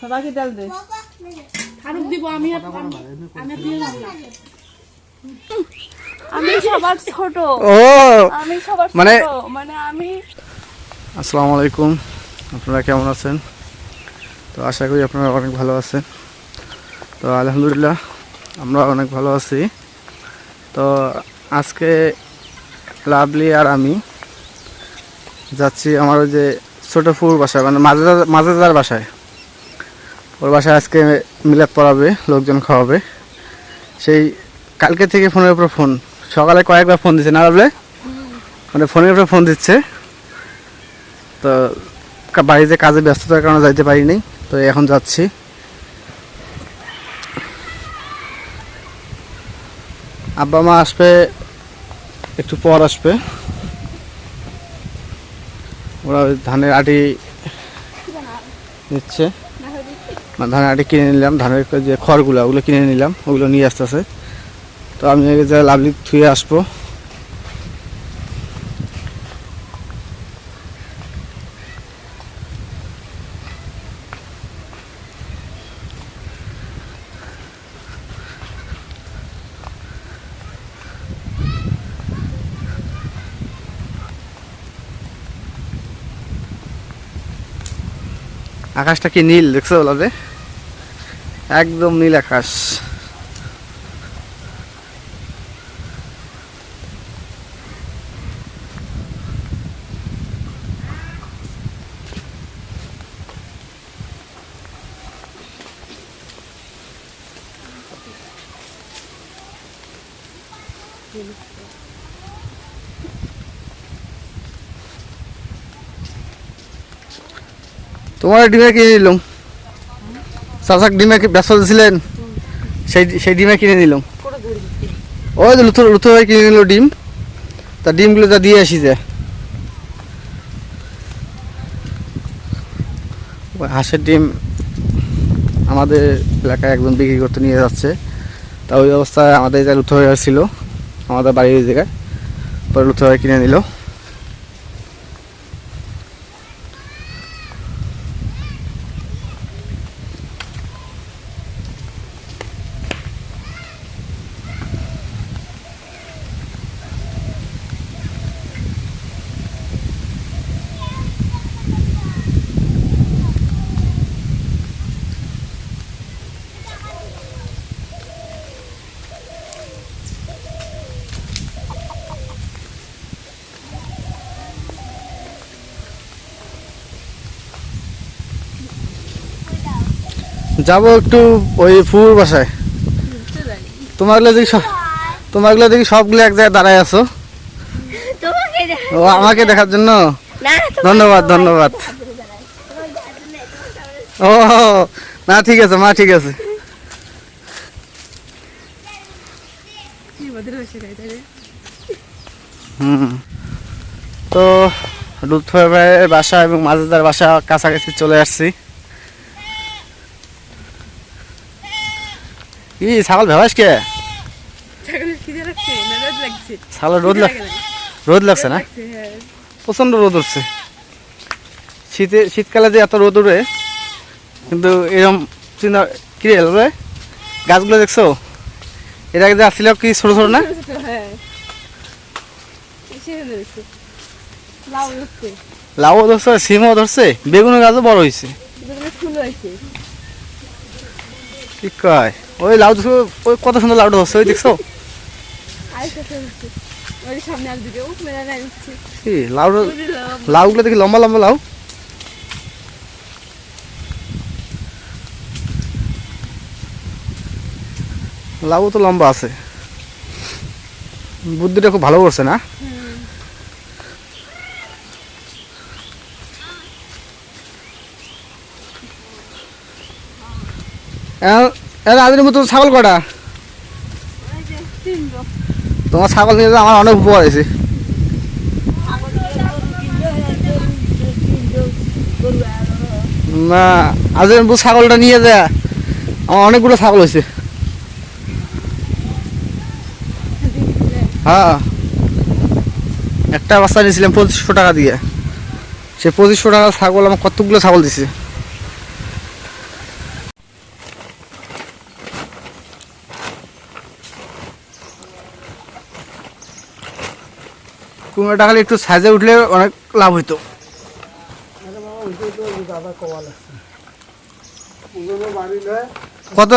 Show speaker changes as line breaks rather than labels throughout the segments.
সবাইকে ডাল দে।
ফারুক দিব আমি আমি আমি দিয়ে
আমি সবার ছোট।
ও
আমি সবার
মানে-
ছোট। মানে আমি
আসসালামু আলাইকুম। আপনারা কেমন আছেন? তো আশা করি আপনারা অনেক ভালো আছেন। তো আলহামদুলিল্লাহ আমরা অনেক ভালো আছি। তো আজকে লাভলি আর আমি যাচ্ছি আমার ওই যে ছোটো ফুর বাসায় মানে মাঝে মাঝেদার বাসায়। ওর বাসায় আজকে মিলাদ পড়াবে, লোকজন খাওয়াবে। সেই কালকে থেকে ফোনের উপর ফোন। সকালে কয়েকবার ফোন দিচ্ছে না লাভলে মানে ফোনের উপরে ফোন দিচ্ছে। তো বাড়িতে কাজে ব্যস্ততার কারণে যাইতে পারিনি তো এখন যাচ্ছি। আব্বা মা আসবে, একটু পর আসবে। ওরা ধানের আটি নিচ্ছে। ধানের আটি কিনে নিলাম, ধানের যে খড়গুলো, ওগুলো কিনে নিলাম, ওগুলো নিয়ে আসতেছে। তো আমি যে লাভলি থুয়ে আসব। আকাশটা কি নীল, দেখছ বলাবে একদম নীল আকাশ তোমার ডিমে কিনে নিলাম চাচাক ডিমে ব্যস্ত ছিলেন সেই সেই ডিমে কিনে নিলাম। ওই যে লুথুর লুথুর ভাই কিনে নিল ডিম। তা ডিমগুলো তা দিয়ে আসি যে হাঁসের ডিম আমাদের এলাকায় একজন বিক্রি করতে নিয়ে যাচ্ছে। তা ওই অবস্থায় আমাদের যা লুথু ভাই ছিল আমাদের বাড়ির জায়গায়, পরে লুথু ভাই কিনে নিল। যাব একটু ওই ফুর বাসায়। তোমাগুলো দেখি সব তোমাগুলো দেখি সবগুলো এক জায়গায় দাঁড়ায় আছো। ও আমাকে দেখার জন্য? ধন্যবাদ ধন্যবাদ। ও না ঠিক আছে মা ঠিক আছে? হুম। তো লুৎফর বাসা এবং মাজেদার বাসা কাছাকাছি চলে আসছি। কি ছাগল ভেবাস কে?
না রোদ লাগছে?
ছাগল রোদ লাগছে না?
হ্যাঁ।
প্রচণ্ড রোদ উঠছে। শীতে শীতকালে যে এত রোদ উঠে কিন্তু এরকম চিন্তা কি রে রে? গাছগুলো দেখছ? এর আগে যে আসছিল কি ছোট ছোট না?
হ্যাঁ। লাউ
ধরছে। সিমও ধরছে বেগুন গাছও বড় হয়েছে
দুপুরে ফুল হয়েছে
কি কয়? ওই লাউ ধরছে ওই কত সুন্দর লাউটা ধরছে ওই দেখছ?
হচ্ছে
লাউ লাউগুলো দেখি লম্বা লম্বা লাউ লাউ তো লম্বা আছে। বুদ্ধিটা খুব ভালো করছে না? আদিনের মতো ছাগল কটা তোমার ছাগল নিয়ে আমার অনেক উপকার হয়েছে। না আজ ছাগলটা নিয়ে যায় আমার অনেকগুলো ছাগল হয়েছে। হ্যাঁ। একটা বাচ্চা নিয়েছিলাম পঁচিশশো টাকা দিয়ে। সে পঁচিশশো টাকা ছাগল, আমার কতগুলো ছাগল দিছে।
কুমড়োটা খালি একটু সাইজে উঠলে অনেক লাভ হইতো। কত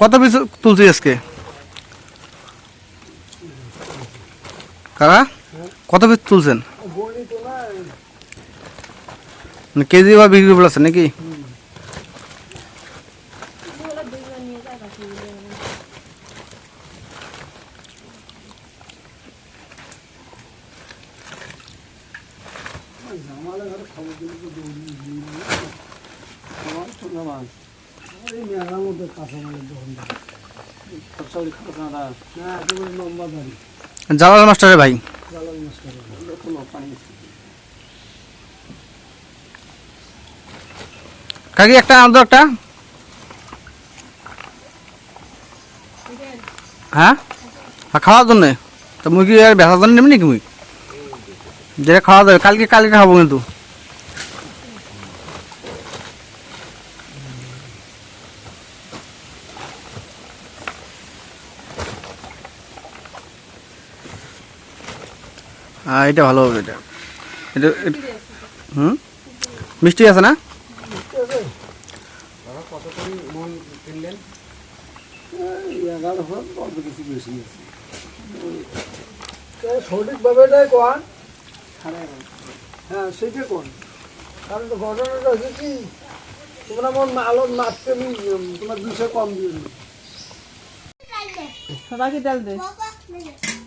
কত পিস তুলছি আজকে? কারা? কত পিস তুলছেন? কেজি বা বিক্রি বলেছেন নাকি? জালাল মাস্টারের ভাই। কাকি, একটা আনতো একটা। হ্যাঁ? খাওয়ার জন্যে? তো কি আর ব্যথার জন্য নেবি নাকি মুই? যেটা খাওয়া যাবে। কালকে কালকে খাব কিন্তু। এটা ভালো হবে এটা। এটা হুম? মিষ্টি আছে না?
সঠিকভাবে এটাই কোন হ্যাঁ সেটা কোন কারণ ঘটনাটা হচ্ছে কি তোমরা মন আলো নাচতে আমি উম, তোমার দুশো কম দিয়ে।
সবাইকে ডাল দে।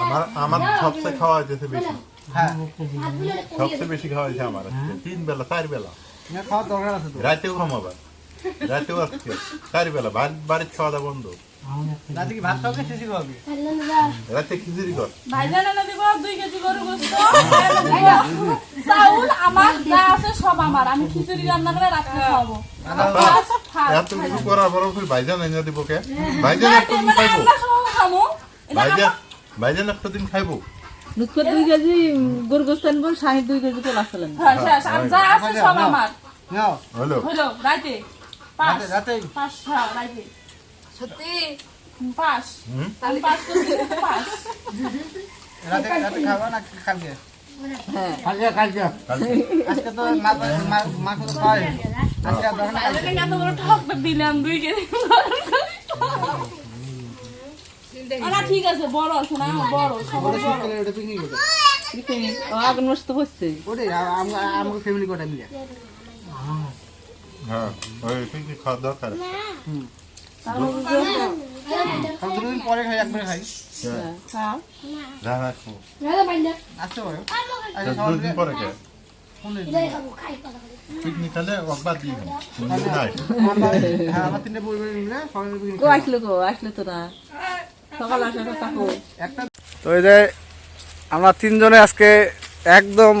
আমার আমার সবচেয়ে খাওয়া হয়েছে বেশি। সবচেয়ে বেশি খাওয়া হয়েছে আমার আজকে। তিন বেলা চার বেলা।
দরকার আছে তো।
রাতেও আসছে রাতেও চার বেলা। বাড়ি- বাড়ির খাওয়া দাওয়া বন্ধ।
রাতে কি ভাত খাওয়া শেষই খাওয়াবি
রাতে খিচুড়ি কর।
ভাইজান এনে দিব দুই কেজি গরু গোস্ত চাউল আমার যা আছে সব আমার। আমি খিচুড়ি রান্না করে ফার্স্ট, ফার্স্ট।
এত কিছু করার পরও ফির ভাইজান এনে দিব কে? ভাইজান একটা দিন
মানে
খাইবো। ভাইজান ভাইজান একটা দিন খাইবো।
নুৎকর দুই কেজি গরু গোস্ত আনব শাহিদ দুই কেজি কলা আসলেন
হ্যাঁ, যা আছে সব আমার।
নাও
হলো।
হলো রাইতে পাঁচ
রাতে রাতে।
পাঁচ হ্যাঁ রাইতে সত্যি
হুম?
আমি পাঁচ করছি পাঁচ
রাতে রাতে খাবা না কালকে?
হ্যাঁ।
কালকে কালকে।
কালকে।
আজকে তো মাছ মাছ তো খাওয়াই আজকে আর দরকার
তাহলে বড় ঠক দিলাম দুই কেজি না ঠিক আছে বড় শোনা বড়
পিকনিক
ও আগুন বসছে
আমরা ফ্যামিলি কটা মিলে।
হ্যাঁ ওই পিকনিক খাওয়ার দরকার
দুদিন পরে খাই একবারে খাই
তো
এই যে আমরা তিনজনে আজকে একদম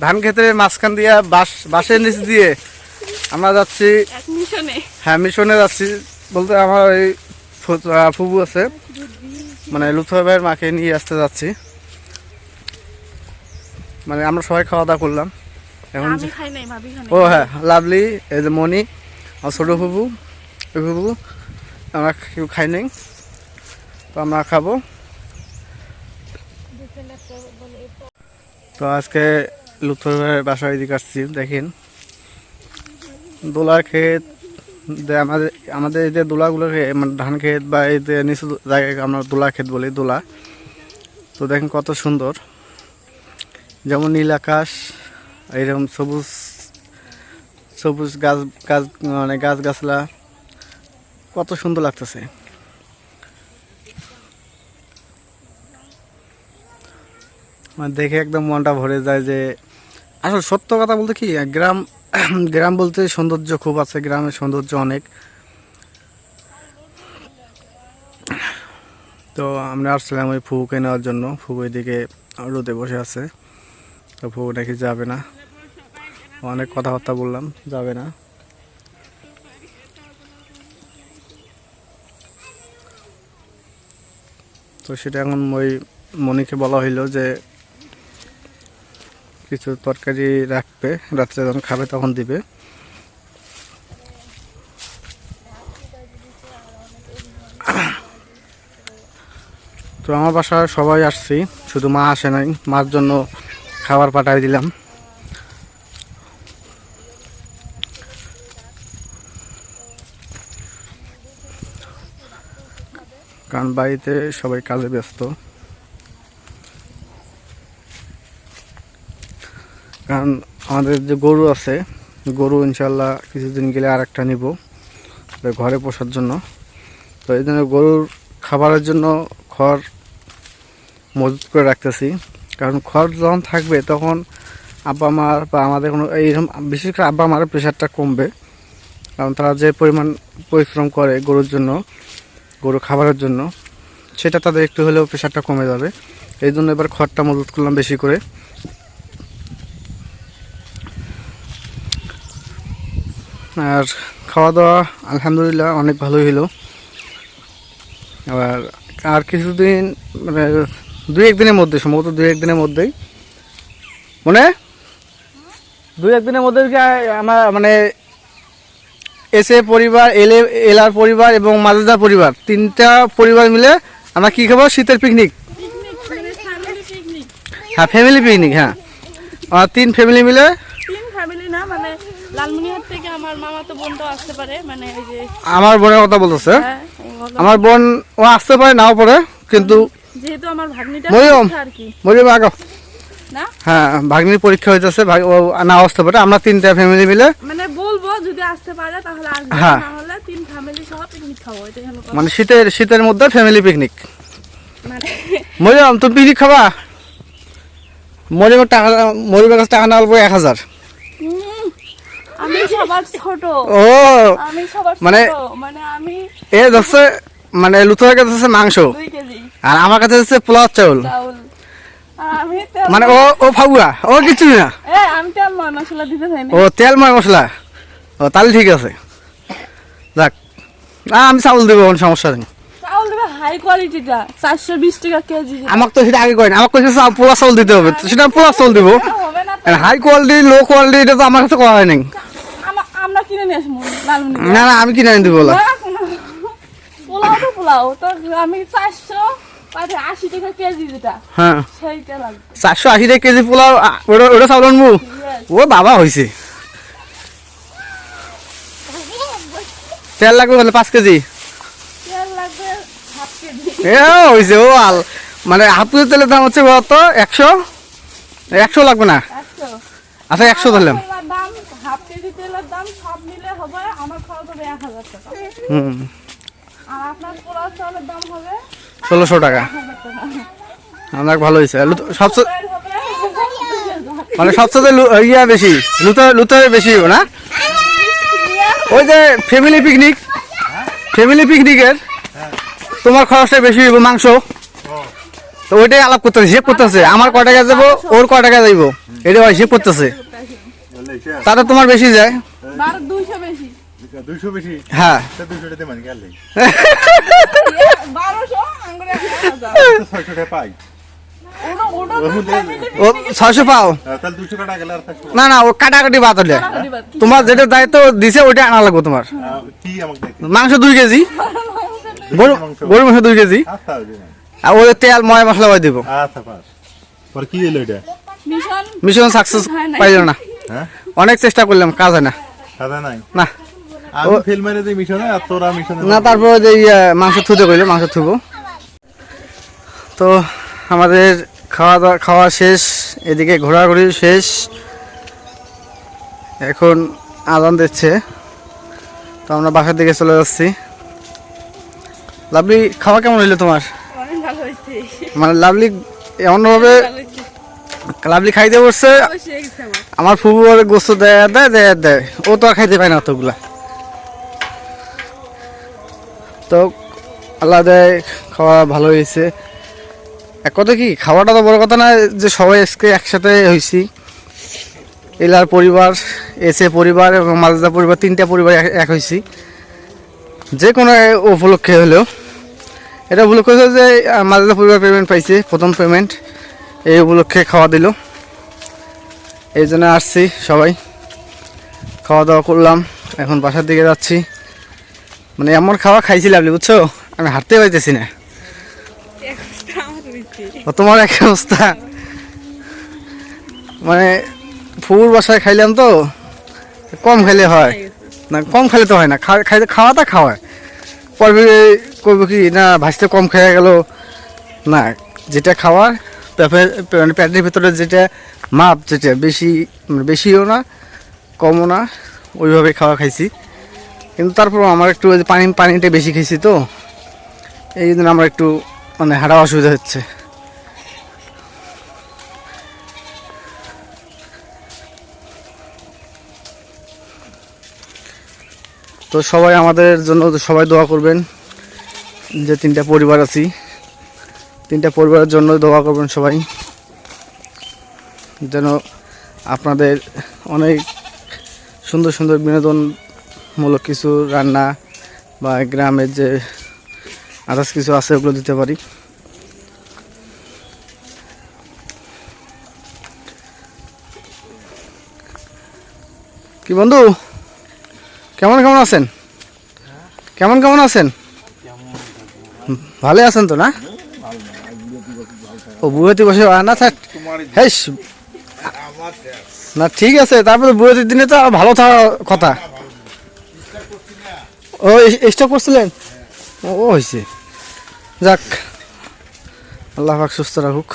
ধান ক্ষেতের মাঝখান দিয়ে বাস বাসের নিচ দিয়ে আমরা যাচ্ছি হ্যাঁ মিশনে যাচ্ছি। বলতে আমার ওই ফুবু আছে। মানে লুথুয়া ভাইয়ের মাকে নিয়ে আসতে যাচ্ছি। মানে আমরা সবাই খাওয়া দাওয়া করলাম। এখন ও হ্যাঁ লাভলি এই যে মণি আমার ছোটো ফুবু ওই ফুবু আমরা কেউ খাই নাই। তো আমরা খাব। তো আজকে লুথর ভাইয়ের বাসায় দিকে আসছি দেখেন। দোলার ক্ষেত আমাদের আমাদের এই যে দোলাগুলোকে মানে ধান ক্ষেত বা এই যে নিচু জায়গায় আমরা দোলা ক্ষেত বলি, দোলা। তো দেখেন কত সুন্দর। যেমন নীল আকাশ, এইরকম সবুজ সবুজ গাছ গাছ মানে গাছ গাছলা কত সুন্দর লাগতেছে। মানে দেখে একদম মনটা ভরে যায় যে, আসলে সত্য কথা বলতে কি, গ্রাম গ্রাম বলতে সৌন্দর্য খুব আছে, গ্রামের সৌন্দর্য অনেক। তো আমরা আসছিলাম ওই ফুকে নেওয়ার জন্য। ফুবু এদিকে রোদে বসে আছে। তো বউ নাকি যাবে না। অনেক কথাবার্তা বললাম, যাবে না। তো সেটা এখন ওই মনিকে বলা হইল যে কিছু তরকারি রাখবে। রাত্রে যখন খাবে তখন দিবে। তো আমার বাসায় সবাই আসছি, শুধু মা আসে নাই। মার জন্য খাবার পাঠাই দিলাম। কারণ বাড়িতে সবাই কাজে ব্যস্ত। কারণ আমাদের যে গরু আছে, গরু ইনশাল্লাহ কিছুদিন গেলে আর একটা নিব ঘরে পোষার জন্য। তো এই জন্য গরুর খাবারের জন্য খড় মজুত করে রাখতেছি। কারণ খড় যখন থাকবে তখন আব্বা মার বা আমাদের কোনো এইরকম, বিশেষ করে আব্বা মার প্রেশারটা কমবে। কারণ তারা যে পরিমাণ পরিশ্রম করে গরুর জন্য গরু খাবারের জন্য, সেটা তাদের একটু হলেও প্রেশারটা কমে যাবে। এই জন্য এবার খড়টা মজুত করলাম বেশি করে। আর খাওয়া দাওয়া আলহামদুলিল্লাহ, অনেক ভালোই হলো আবার আর কিছুদিন মানে দুই একদিনের মধ্যে, সম্ভবত দুই একদিনের মধ্যেই। মনে? দুই একদিনের মধ্যে আমার মানে এসে পরিবার, এলে, এলার পরিবার এবং মাজেদার পরিবার, তিনটা পরিবার মিলে আমরা কি খাব? শীতের পিকনিক হ্যাঁ ফ্যামিলি পিকনিক হ্যাঁ। তিন ফ্যামিলি মিলে?
মানে লালমনিহাট থেকে আমার মামা তো বোনটাও আসতে পারে মানে এই যে
আমার বোনের কথা বলতেছে
হ্যাঁ।
আমার বোন ও আসতে পারে নাও পারে কিন্তু
যেহেতু আমার ভাগ্নিটা
মরিয়ম। আগে হ্যাঁ ভাগ্নির পরীক্ষা হইতেছে না আসতে পারে আমরা তিনটা ফ্যামিলি মিলে
মানে বলব যদি আসতে পারে তাহলে আসবে
হ্যাঁ।
তিন ফ্যামিলি সহ পিকনিক খাব কথা।
মানে শীতের শীতের মধ্যে ফ্যামিলি পিকনিক
মানে
মরিয়ম তুমি পিকনিক খাবা মরিয়মের টাকা মরিয়মের কাছে টাকা না এক হাজার
আমি সবার ছোট।
ও
আমি সবার
মানে-
মানে আমি
এ যাচ্ছে মানে লুথের কাছে হচ্ছে মাংস। আর আমার কাছে হচ্ছে পোলাও চাউল। মানে ও ও ফাগুয়া ও কিছু না। ও তেল ময় মশলা। ও তাহলে ঠিক আছে। যাক। না আমি চাউল দেবো কোনো সমস্যা নেই।
হাই কোয়ালিটিটা চারশো বিশ টাকা কেজি
আমাকে তো সেটা আগে করেন আমাকে কইছে পোলা চাউল দিতে হবে। সেটা পোলা চাউল দেবো। হাই কোয়ালিটি লো কোয়ালিটি এটা তো আমার কাছে করা হয় নাই
কিনে নিয়ে আসব
না না আমি কিনে আনি দেবো বলা।
না, কোনো- পোলাও তো পোলাও। তো আমি চারশো আশি টাকা কেজি যেটা।
হ্যাঁ।
সেইটা লাগবে।
চারশো আশি টাকা কেজি পোলাও ওটা ওটা চাউল আনব? ও বাবা হয়েছে তেল লাগবে বলে পাঁচ কেজি? হয়েছে ও আল। মানে হাফ কেজি তেলের দাম হচ্ছে কত একশো? একশো লাগবে না? আচ্ছা একশো ধরলাম
তেলের দাম হাফ কেজি তেলের দাম সব মিলে হবে আমার খরচ হবে এক হাজার টাকা
হুম। ষোলোশো টাকা। অনেক ভালো হয়েছে। সবচেয়ে মানে সবচেয়ে ইয়া বেশি। লুতে লুতে বেশি না? ওই যে ফ্যামিলি পিকনিক ফ্যামিলি পিকনিকের তোমার খরচটা বেশি হইব মাংস। তো ওইটাই আলাপ করতেছে হিসেব করতেছে। আমার কয় টাকা যাব ওর কয় টাকা যাইব এটা হিসেব করতেছে। তাতে তোমার বেশি যায়।
দুইশো বেশি?
হ্যাঁ।
দুইশো টাকা মানে গেলে ছয়শো টাকা পাই।
ছয়শো পাও? না না ও কাটাকাটি বাদ হলে। তোমার যেটা দায়িত্ব দিছে ওইটা আনা লাগবে তোমার। মাংস দুই কেজি। গরু মাংস। দুই কেজি।
আচ্ছা ওই
আর ওদের তেল ময় মশলা বাদ দিব।
আচ্ছা পরে কি এলো এটা?
মিশন
মিশন সাকসেস
হয়
পাইল না।
হ্যাঁ?
অনেক চেষ্টা করলাম কাজ হয় না। না। না তারপরে যে ইয়ে, মাংস থুতে কইলে মাংস থুব। তো আমাদের খাওয়া দাওয়া খাওয়া শেষ এদিকে ঘোরাঘুরি শেষ। এখন আজান দিচ্ছে। তো আমরা বাসার দিকে চলে যাচ্ছি। লাভলি খাওয়া কেমন হইল তোমার?
অনেক ভালো হয়েছে।
মানে লাভলি এমনভাবে
ভালো
লাভলি খাইতে বসছে।
আমার।
ফুবু গোস্ত দেয় দেয় দেয় দেয়। ও তো আর খাইতে পায় না অতগুলা। তো আল্লাহ দেয় খাওয়া ভালো হয়েছে। এক কথা কি, খাওয়াটা তো বড় কথা না যে সবাই আজকে একসাথে হয়েছি। এলার পরিবার এসে পরিবার এবং মাজদা পরিবার, তিনটা পরিবার এক- হয়েছি। যে কোনো উপলক্ষে হলেও। এটা উপলক্ষ হচ্ছে যে মাজদা পরিবার পেমেন্ট পাইছে, প্রথম পেমেন্ট এই উপলক্ষে খাওয়া দিল। এই জন্য আসছি সবাই। খাওয়া দাওয়া করলাম, এখন বাসার দিকে যাচ্ছি। মানে এমন খাওয়া খাইছিলাম বুঝছ? আমি হাঁটতে পাইতেছি না। তোমার এক অবস্থা মানে ফুল বাসায় খাইলাম তো, কম খেলে হয়। না, কম খেলে তো হয় না খাইতে খাওয়াটা খাওয়ায় পরে করব কি, না ভাজতে কম খেয়ে গেল। না যেটা খাওয়ার মানে প্যাটের ভিতরে যেটা মাপ যেটা বেশি মানে বেশিও না কমও না, ওইভাবে খাওয়া খাইছি। কিন্তু তারপর আমার একটু ওই পানি, পানিটা বেশি খেয়েছি তো, এই জন্য আমার একটু মানে হাঁটা অসুবিধা হচ্ছে। তো সবাই আমাদের জন্য সবাই দোয়া করবেন, যে তিনটা পরিবার আছি। তিনটা পরিবারের জন্য দোয়া করবেন সবাই, যেন আপনাদের অনেক সুন্দর সুন্দর বিনোদনমূলক কিছু রান্না বা গ্রামের যে আদার্স কিছু আছে, ওগুলো দিতে পারি। কি বন্ধু? কেমন কেমন আছেন? কেমন কেমন আছেন? ভালো আছেন তো না? ও, বুয়েতে বসে না থাক। হেস না, ঠিক আছে, তারপরে বুয়েতের দিনে তো ভালো থাকার কথা। ও স্টক করছিলেন? ও হয়েছে যাক আল্লাহ পাক সুস্থ রাখুক।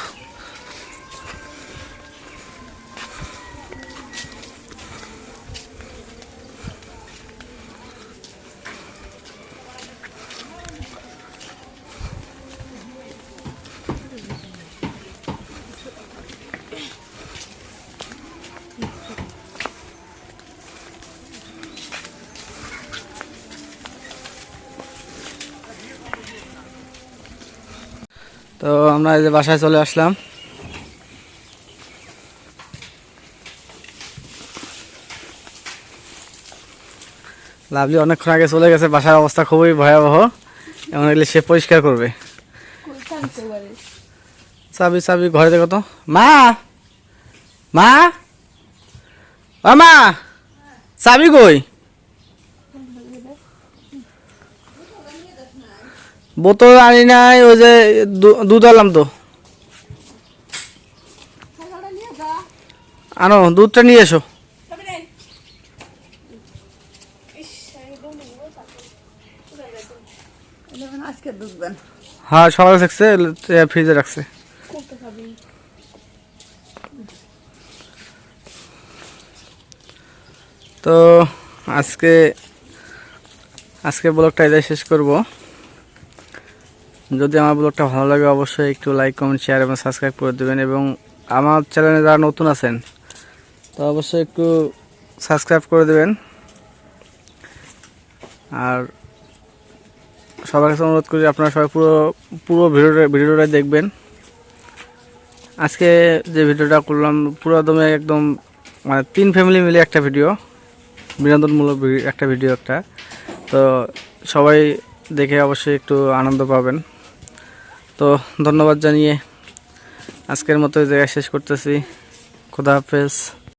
তো আমরা এই যে বাসায় চলে আসলাম। লাভলি অনেকক্ষণ আগে চলে গেছে, বাসার অবস্থা খুবই ভয়াবহ। এমন এলে সে পরিষ্কার করবে। চাবি চাবি, ঘরে দেখো তো। মা! মা! মা! চাবি কই? বোতল আনি নাই, ওই যে দুধ আনলাম তো। আনো, দুধটা নিয়ে এসো। হ্যাঁ সকালে থাকছে ফ্রিজে রাখছে। তো আজকে আজকে ব্লগটা এটাই শেষ করব। যদি আমার ব্লগটা ভালো লাগে, অবশ্যই একটু লাইক কমেন্ট শেয়ার এবং সাবস্ক্রাইব করে দেবেন এবং আমার চ্যানেলে যারা নতুন আছেন, তো অবশ্যই একটু সাবস্ক্রাইব করে দেবেন। আর সবার কাছে অনুরোধ করি, আপনারা সবাই পুরো পুরো ভিডিওটা ভিডিওটা দেখবেন। আজকে যে ভিডিওটা করলাম, পুরো একদম একদম মানে তিন ফ্যামিলি মিলে একটা ভিডিও বিনোদনমূলক একটা ভিডিও একটা। তো সবাই দেখে অবশ্যই একটু আনন্দ পাবেন। তো ধন্যবাদ জানিয়ে আজকের মতো জায়গায় শেষ করতেছি। খোদা হাফেজ।